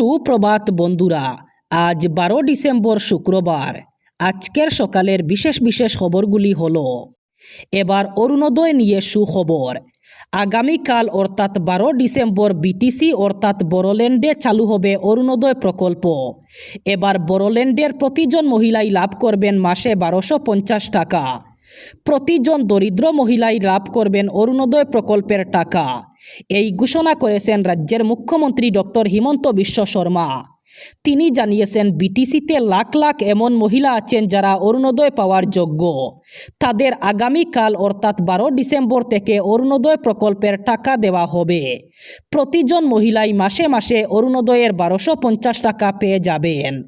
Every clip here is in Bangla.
সুপ্রভাত বন্ধুরা, আজ বারো ডিসেম্বর শুক্রবার। আজকের সকালের বিশেষ বিশেষ খবরগুলি হল, এবার অরুণোদয় নিয়ে সুখবর। আগামীকাল অর্থাৎ বারো ডিসেম্বর বিটিসি অর্থাৎ বড়োল্যান্ডে চালু হবে অরুণোদয় প্রকল্প। এবার বড়োল্যান্ডের প্রতিজন মহিলাই লাভ করবেন মাসে বারোশো টাকা। প্রতিজন দরিদ্র মহিলাই লাভ করবেন অরুণোদয় প্রকল্পের টাকা। এই ঘোষণা করেছেন রাজ্যের মুখ্যমন্ত্রী ডক্টর হিমন্ত বিশ্ব শর্মা। তিনি জানিয়েছেন, বিটিসিতে লাখ লাখ এমন মহিলা আছেন যারা অরুণোদয় পাওয়ার যোগ্য। তাদের আগামীকাল অর্থাৎ বারো ডিসেম্বর থেকে অরুণোদয় প্রকল্পের টাকা দেওয়া হবে। প্রতিজন মহিলাই মাসে মাসে অরুণোদয়ের বারোশো টাকা পেয়ে যাবেন।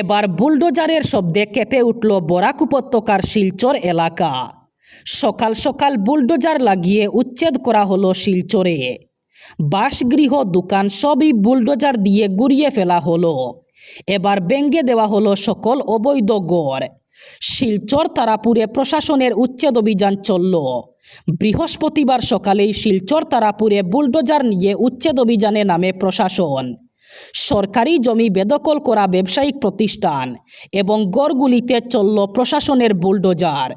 এবার বুলডোজারের শব্দে কেঁপে উঠল বরাক উপত্যকার শিলচর এলাকা। সকাল সকাল বুলডোজার লাগিয়ে উচ্ছেদ করা হলো শিলচরে। বাসগৃহ দোকান সবই বুলডোজার দিয়ে গুড়িয়ে ফেলা হলো। এবার ব্যঙ্গে দেওয়া হলো সকল অবৈধ গড়। শিলচর তারাপুরে প্রশাসনের উচ্ছেদ অভিযান চলল। বৃহস্পতিবার সকালেই শিলচর তারাপুরে বুলডোজার নিয়ে উচ্ছেদ অভিযানে নামে প্রশাসন। সরকারি জমি বেদখল করা ব্যবসায়িক প্রতিষ্ঠান এবং গড়গুলিতে চলল প্রশাসনের বুলডোজার।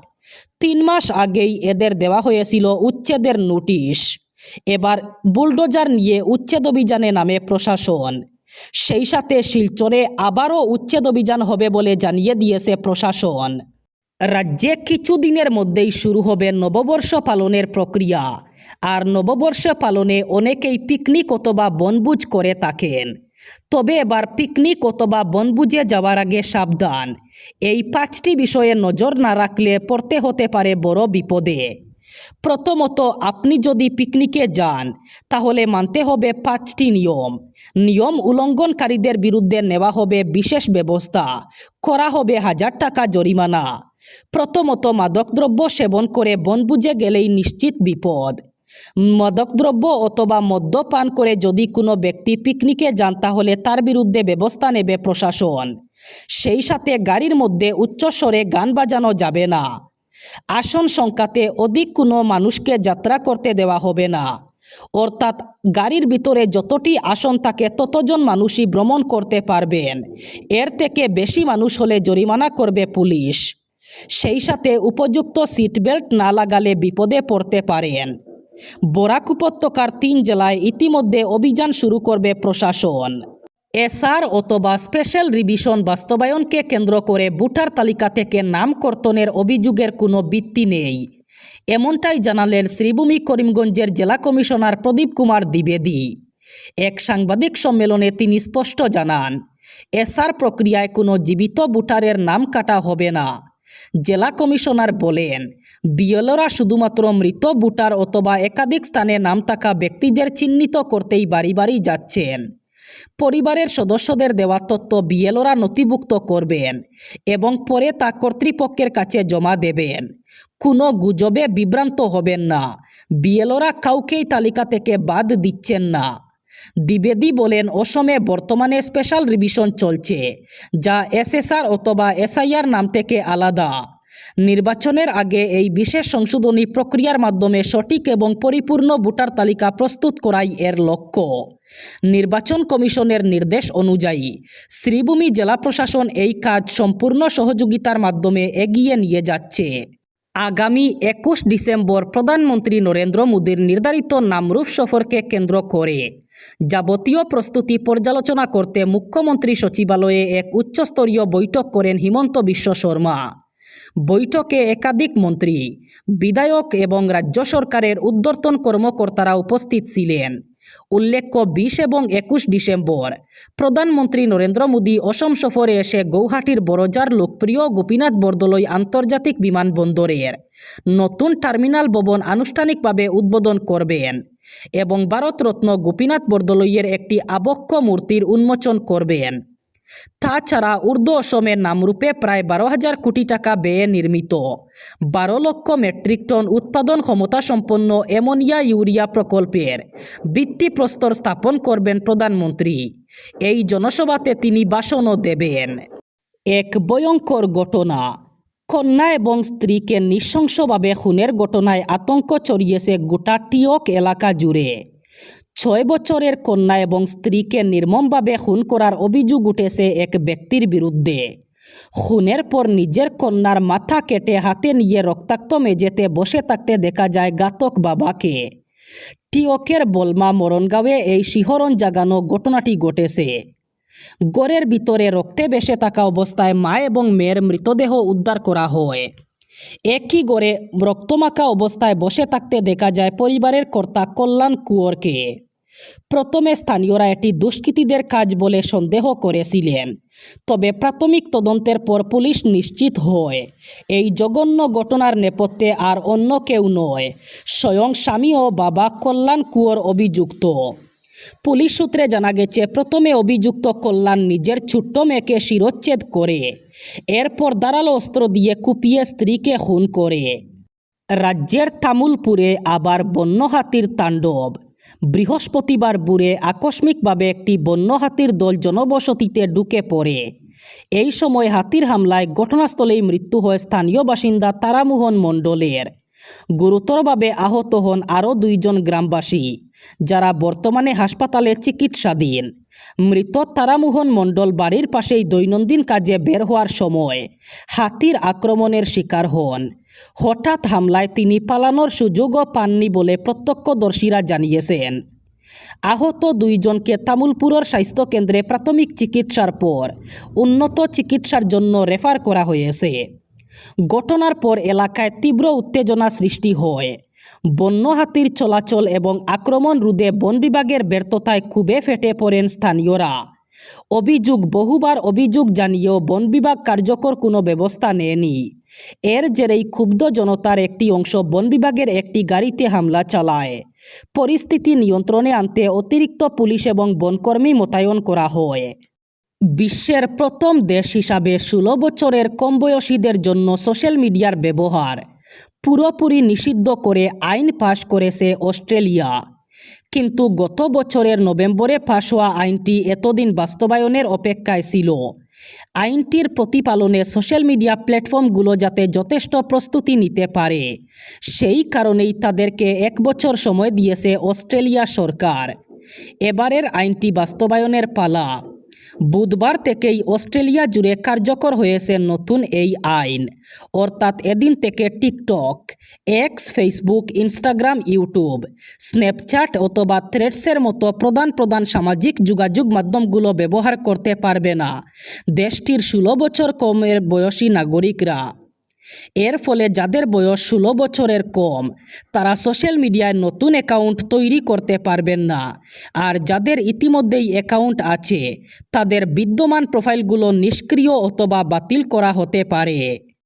তিন মাস আগেই এদের দেওয়া হয়েছিল উচ্ছেদের নোটিশ। এবার বুলডোজার নিয়ে উচ্ছেদ অভিযানে নামে প্রশাসন। সেই সাথে শিলচরে আবারও উচ্ছেদ অভিযান হবে বলে জানিয়ে দিয়েছে প্রশাসন। রাজ্যে কিছুদিনের মধ্যেই শুরু হবে নববর্ষ পালনের প্রক্রিয়া। আর নববর্ষ পালনে অনেকেই পিকনিক অথবা বনভোজ করে থাকেন। তবে এবার পিকনিক অথবা বনভোজে যাওয়ার আগে সাবধান। এই পাঁচটি বিষয়ে নজর না রাখলে পড়তে হতে পারে বড় বিপদে। প্রথমত, আপনি যদি পিকনিকে যান, তাহলে মানতে হবে পাঁচটি নিয়ম। নিয়ম উল্লঙ্ঘনকারীদের বিরুদ্ধে নেওয়া হবে বিশেষ ব্যবস্থা। করা হবে হাজার টাকা জরিমানা। প্রথমত, মাদকদ্রব্য সেবন করে বনভুজে গেলেই নিশ্চিত বিপদ। মাদকদ্রব্য অথবা মদ্যপান করে যদি কোনো ব্যক্তি পিকনিকে যান, তাহলে তার বিরুদ্ধে ব্যবস্থা নেবে প্রশাসন। সেই সাথে গাড়ির মধ্যে উচ্চস্বরে গান বাজানো যাবে না। আসন সংখ্যাতে অধিক কোনো মানুষকে যাত্রা করতে দেওয়া হবে না। অর্থাৎ গাড়ির ভিতরে যতটি আসন থাকে, ততজন মানুষই ভ্রমণ করতে পারবেন। এর থেকে বেশি মানুষ হলে জরিমানা করবে পুলিশ। সেই সাথে উপযুক্ত সিট বেল্ট না লাগালে বিপদে পড়তে পারেন। বরাক উপত্যকার তিন জেলায় ইতিমধ্যে অভিযান শুরু করবে প্রশাসন। এসআর অথবা স্পেশাল রিভিশন বাস্তবায়নকে কেন্দ্র করে ভোটার তালিকা থেকে নাম কর্তনের অভিযোগের কোনো ভিত্তি নেই। এমনটাই জানালেন শ্রীভূমি করিমগঞ্জের জেলা কমিশনার প্রদীপ কুমার দ্বিবেদী। এক সাংবাদিক সম্মেলনে তিনি স্পষ্ট জানান, এসআর প্রক্রিয়ায় কোনো জীবিত ভোটারের নাম কাটা হবে না। জেলা কমিশনার বলেন, বিএলরা শুধুমাত্র মৃত ভোটার অথবা একাধিক স্থানে নাম থাকা ব্যক্তিদের চিহ্নিত করতেই বাড়ি বাড়ি যাচ্ছেন। পরিবারের সদস্যদের দেওয়া তথ্য বিএলওরা নথিভুক্ত করবেন এবং পরে তা কর্তৃপক্ষের কাছে জমা দেবেন। কোনো গুজবে বিভ্রান্ত হবেন না। বিএলওরা কাউকেই তালিকা থেকে বাদ দিচ্ছেন না। দ্বিবেদী বলেন, অসমে বর্তমানে স্পেশাল রিভিশন চলছে, যা এসএসআর অথবা এসআইআর নাম থেকে আলাদা। নির্বাচনের আগে এই বিশেষ সংশোধনী প্রক্রিয়ার মাধ্যমে সঠিক এবং পরিপূর্ণ ভোটার তালিকা প্রস্তুত করাই এর লক্ষ্য। নির্বাচন কমিশনের নির্দেশ অনুযায়ী, শ্রীভূমি জেলা প্রশাসন এই কাজ সম্পূর্ণ সহযোগিতার মাধ্যমে এগিয়ে নিয়ে যাচ্ছে। আগামী একুশ ডিসেম্বর প্রধানমন্ত্রী নরেন্দ্র মোদীর নির্ধারিত নামরূপ সফরকে কেন্দ্র করে যাবতীয় প্রস্তুতি পর্যালোচনা করতে মুখ্যমন্ত্রী সচিবালয়ে এক উচ্চস্তরীয় বৈঠক করেন হিমন্ত বিশ্ব শর্মা। বৈঠকে একাধিক মন্ত্রী, বিধায়ক এবং রাজ্য সরকারের উদ্বর্তন কর্মকর্তারা উপস্থিত ছিলেন। উল্লেখ্য, বিশ এবং একুশ ডিসেম্বর, প্রধানমন্ত্রী নরেন্দ্র মোদী অসম সফরে এসে গৌহাটির বড়জার লোকপ্রিয় গোপীনাথ বরদলৈ আন্তর্জাতিক বিমানবন্দরের নতুন টার্মিনাল ভবন আনুষ্ঠানিকভাবে উদ্বোধন করবেন। এবং ভারতরত্ন গোপীনাথ বরদলৈয়ের একটি আবক্ষ মূর্তির উন্মোচন করবেন। তাছাড়া উর্দু অসমের নামরূপে প্রায় বারো হাজার কোটি টাকা ব্যয়ে নির্মিত। বারো লক্ষ মেট্রিক টন উৎপাদন ক্ষমতা সম্পন্ন অ্যামোনিয়া ইউরিয়া প্রকল্পের ভিত্তিপ্রস্তর স্থাপন করবেন প্রধানমন্ত্রী। এই জনসভাতে তিনি ভাষণও দেবেন। এক ভয়ঙ্কর ঘটনা। কন্যা এবং স্ত্রীকে নৃশংসভাবে খুনের ঘটনায় আতঙ্ক ছড়িয়েছে গোটা টিওক এলাকা জুড়ে। ছয় বছরের কন্যা এবং স্ত্রীকে নির্মমভাবে খুন করার অভিযোগ উঠেছে এক ব্যক্তির বিরুদ্ধে। খুনের পর নিজের কন্যার মাথা কেটে হাতে নিয়ে রক্তাক্ত মেঝেতে বসে থাকতে দেখা যায় ঘাতক বাবাকে। টিওকের বলমা মরণগাঁওয়ে এই শিহরণ জাগানো ঘটনাটি ঘটেছে। গড়ের ভিতরে রক্তে বেসে থাকা অবস্থায় মা এবং মেয়ের মৃতদেহ উদ্ধার করা হয়। একই গড়ে রক্তমাখা অবস্থায় বসে থাকতে দেখা যায় পরিবারের কর্তা কল্যাণ কুয়োরকে। প্রথমে স্থানীয়রা এটি দুষ্কৃতীদের কাজ বলে সন্দেহ করেছিলেন, তবে প্রাথমিক তদন্তের পর পুলিশ নিশ্চিত হয়, এই জঘন্য ঘটনার নেপথ্যে আর অন্য কেউ নয়, স্বয়ং স্বামী ও বাবা কল্যাণ কুয়োর অভিযুক্ত। পুলিশ সূত্রে জানা গেছে, প্রথমে অভিযুক্ত কল্যাণ নিজের ছোট্ট মেয়েকে শিরোচ্ছেদ করে, এরপর ধারালো অস্ত্র দিয়ে কুপিয়ে স্ত্রীকে খুন করে। রাজ্যের তামুলপুরে আবার বন্য হাতির তাণ্ডব। বৃহস্পতিবার বুড়ে আকস্মিকভাবে একটি বন্য হাতির দল জনবসতিতে ঢুকে পড়ে। এই সময় হাতির হামলায় ঘটনাস্থলেই মৃত্যু হয় স্থানীয় বাসিন্দা তারামোহন মণ্ডলের। গুরুতরভাবে আহত হন আরও দুইজন গ্রামবাসী। যারা বর্তমানে হাসপাতালে চিকিৎসাধীন মৃত তারামোহন মণ্ডল বাড়ির পাশেই দৈনন্দিন কাজে বের হওয়ার সময় হাতির আক্রমণের শিকার হন। হঠাৎ হামলায় তিনি পালানোর সুযোগও পাননি বলে প্রত্যক্ষদর্শীরা জানিয়েছেন। আহত দুইজনকে তামুলপুরের স্বাস্থ্যকেন্দ্রে প্রাথমিক চিকিৎসার পর উন্নত চিকিৎসার জন্য রেফার করা হয়েছে। ঘটনার পর এলাকায় তীব্র উত্তেজনা সৃষ্টি হয়। বন্য হাতির চলাচল এবং আক্রমণ রোধে বন বিভাগের ব্যর্থতায় খুবই ফেটে পড়েন স্থানীয়রা। অভিযোগ, বহুবার অভিযোগ জানিয়েও বন বিভাগ কার্যকর কোনো ব্যবস্থা নেয়নি। এর জেরেই ক্ষুব্ধ জনতার একটি অংশ বন বিভাগের একটি গাড়িতে হামলা চালায়। পরিস্থিতি নিয়ন্ত্রণে আনতে অতিরিক্ত পুলিশ এবং বনকর্মী মোতায়েন করা হয়। বিশ্বের প্রথম দেশ হিসাবে ষোলো বছরের কম বয়সীদের জন্য সোশ্যাল মিডিয়ার ব্যবহার। পুরোপুরি নিষিদ্ধ করে আইন পাশ করেছে অস্ট্রেলিয়া। কিন্তু গত বছরের নভেম্বরে পাশ হওয়া আইনটি এতদিন বাস্তবায়নের অপেক্ষায় ছিল। আইনটির প্রতিপালনে সোশ্যাল মিডিয়া প্ল্যাটফর্মগুলো যাতে যথেষ্ট প্রস্তুতি নিতে পারে, সেই কারণেই তাদেরকে এক বছর সময় দিয়েছে অস্ট্রেলিয়া সরকার। এবারের আইনটি বাস্তবায়নের পালা বুধবার থেকেই অস্ট্রেলিয়া জুড়ে কার্যকর হয়েছে নতুন এই আইন। অর্থাৎ এদিন থেকে TikTok X Facebook Instagram YouTube Snapchat অথবা থ্রেডসের মতো প্রধান প্রধান সামাজিক যোগাযোগ মাধ্যমগুলো ব্যবহার করতে পারবে না। দেশটির ষোলো বছর কমের বয়সী নাগরিকরা। এর ফলে যাদের বয়স ষোলো বছরের কম, তারা সোশ্যাল মিডিয়ায় নতুন অ্যাকাউন্ট তৈরি করতে পারবেন না। আর যাদের ইতিমধ্যেই অ্যাকাউন্ট আছে, তাদের বিদ্যমান প্রোফাইলগুলো নিষ্ক্রিয় অথবা বাতিল করা হতে পারে।